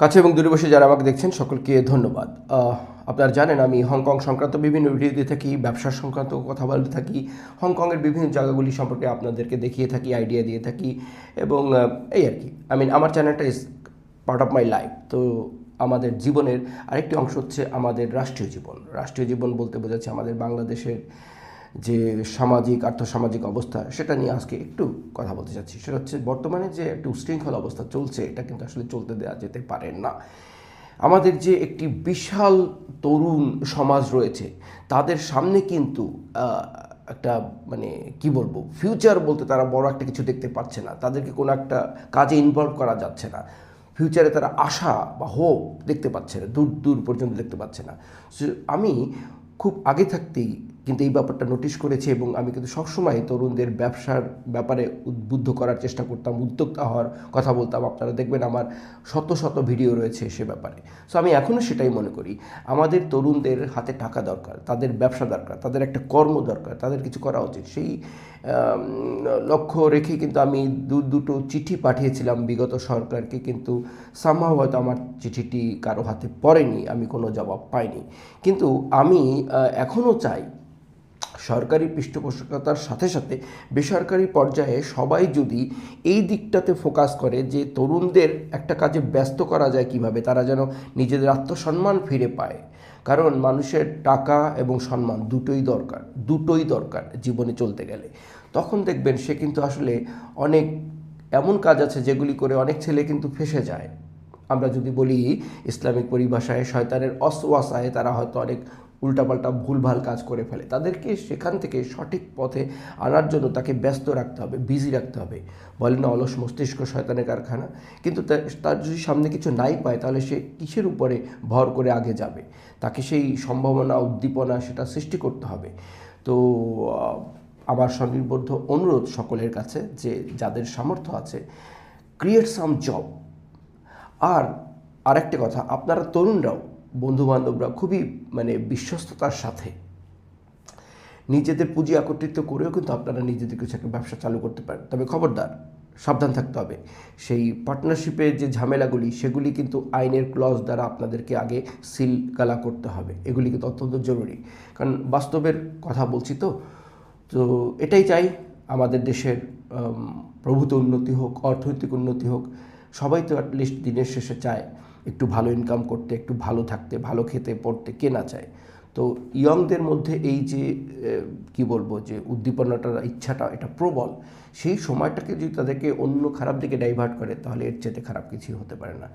কাছে এবং দূরে বসে যারা আমাকে দেখছেন, সকলকে ধন্যবাদ। আপনারা জানেন আমি হংকং সংক্রান্ত বিভিন্ন ভিডিও দিয়ে থাকি, ব্যবসা সংক্রান্ত কথা বলতে থাকি, হংকংয়ের বিভিন্ন জায়গাগুলি সম্পর্কে আপনাদেরকে দেখিয়ে থাকি আইডিয়া দিয়ে থাকি এবং এই আর কি। আই মিন আমার চ্যানেলটা is part of my life তো আমাদের জীবনের আরেকটি অংশ হচ্ছে আমাদের রাষ্ট্রীয় জীবন। রাষ্ট্রীয় জীবন বলতে বোঝাচ্ছে আমাদের বাংলাদেশের যে সামাজিক, আর্থসামাজিক অবস্থা, সেটা নিয়ে আজকে একটু কথা বলতে চাচ্ছি। সেটা হচ্ছে বর্তমানে যে একটি উশৃঙ্খল অবস্থা চলছে, এটা কিন্তু আসলে চলতে দেওয়া যেতে পারে না। আমাদের যে একটি বিশাল তরুণ সমাজ রয়েছে, তাদের সামনে কিন্তু একটা মানে কি বলব ফিউচার বলতে তারা বড় একটা কিছু দেখতে পাচ্ছে না। তাদেরকে কোনো একটা কাজে ইনভলভ করা যাচ্ছে না। ফিউচারে তারা আশা বা হোপ দেখতে পাচ্ছে না, দূর দূর পর্যন্ত দেখতে পাচ্ছে না। আমি খুব আগে থাকতেই কিন্তু এই ব্যাপারটা নোটিশ করেছি এবং আমি কিন্তু সবসময় তরুণদের ব্যবসার ব্যাপারে উদ্বুদ্ধ করার চেষ্টা করতাম, উদ্যোক্তা হওয়ার কথা বলতাম। আপনারা দেখবেন আমার শত শত ভিডিও রয়েছে সে ব্যাপারে। সো আমি এখনও সেটাই মনে করি। আমাদের তরুণদের হাতে টাকা দরকার, তাদের ব্যবসা দরকার, তাদের একটা কর্ম দরকার, তাদের কিছু করা উচিত। সেই লক্ষ্য রেখে কিন্তু আমি দু, দুটো চিঠি পাঠিয়েছিলাম বিগত সরকারকে, কিন্তু সামহাও হয়তো আমার চিঠিটি কারও হাতে পড়েনি, আমি কোনো জবাব পাইনি। কিন্তু আমি এখনও চাই সরকারি পৃষ্ঠপোষকতার সাথে সাথে বেসরকারি পর্যায়ে সবাই যদি এই দিকটাতে ফোকাস করে যে তরুণদের একটা কাজে ব্যস্ত করা যায় কীভাবে, তারা যেন নিজেদের আত্মসম্মান ফিরে পায়। কারণ মানুষের টাকা এবং সম্মান দুটোই দরকার দুটোই দরকার জীবনে চলতে গেলে। তখন দেখবেন সে কিন্তু আসলে অনেক, এমন কাজ আছে যেগুলি করে অনেক ছেলে কিন্তু ফেসে যায়। আমরা যদি বলি ইসলামিক পরিভাষায়, শয়তানের অসওয়াসায় তারা হয়তো অনেক উল্টাপাল্টা ভুলভাল কাজ করে ফেলে। তাদেরকে সেখান থেকে সঠিক পথে আনার জন্য তাকে ব্যস্ত রাখতে হবে, বিজি রাখতে হবে। বলে না, অলস মস্তিষ্ক শয়তানের কারখানা। কিন্তু তার যদি সামনে কিছু নাই পায়, তাহলে সে কিসের উপরে ভর করে আগে যাবে? তাকে সেই সম্ভাবনা, উদ্দীপনা সেটা সৃষ্টি করতে হবে। তো আমার স্বনির্বদ্ধ অনুরোধ সকলের কাছে যে যাদের সামর্থ্য আছে ক্রিয়েট সাম জব আর আরেকটা কথা, আপনারা তরুণরাও বন্ধু বান্ধবরা খুবই মানে বিশ্বস্ততার সাথে নিজেদের পুঁজি একত্রিত করেও কিন্তু আপনারা নিজেদের কিছু একটা ব্যবসা চালু করতে পারেন। তবে খবরদার, সাবধান থাকতে হবে। সেই পার্টনারশিপের যে ঝামেলাগুলি, সেগুলি কিন্তু আইনের ক্লজ দ্বারা আপনাদেরকে আগে সিল গালা করতে হবে। এগুলি কিন্তু অত্যন্ত জরুরি। কারণ বাস্তবের কথা বলছি তো তো এটাই চাই আমাদের দেশের প্রভূত উন্নতি হোক, অর্থনৈতিক উন্নতি হোক। সবাই তো অ্যাটলিস্ট দিনের শেষে চায় একটু ভালো ইনকাম করতে, একটু ভালো থাকতে, ভালো খেতে, পড়তে কে না চায়। তো ইয়ংদের মধ্যে এই যে কি বলব যে, উদ্দীপনাটার ইচ্ছাটা, এটা প্রবল, সেই সময়টাকে যদি তাদেরকে অন্য খারাপ দিকে ডাইভার্ট করে, তাহলে এর চেয়ে খারাপ কিছুই হতে পারে না।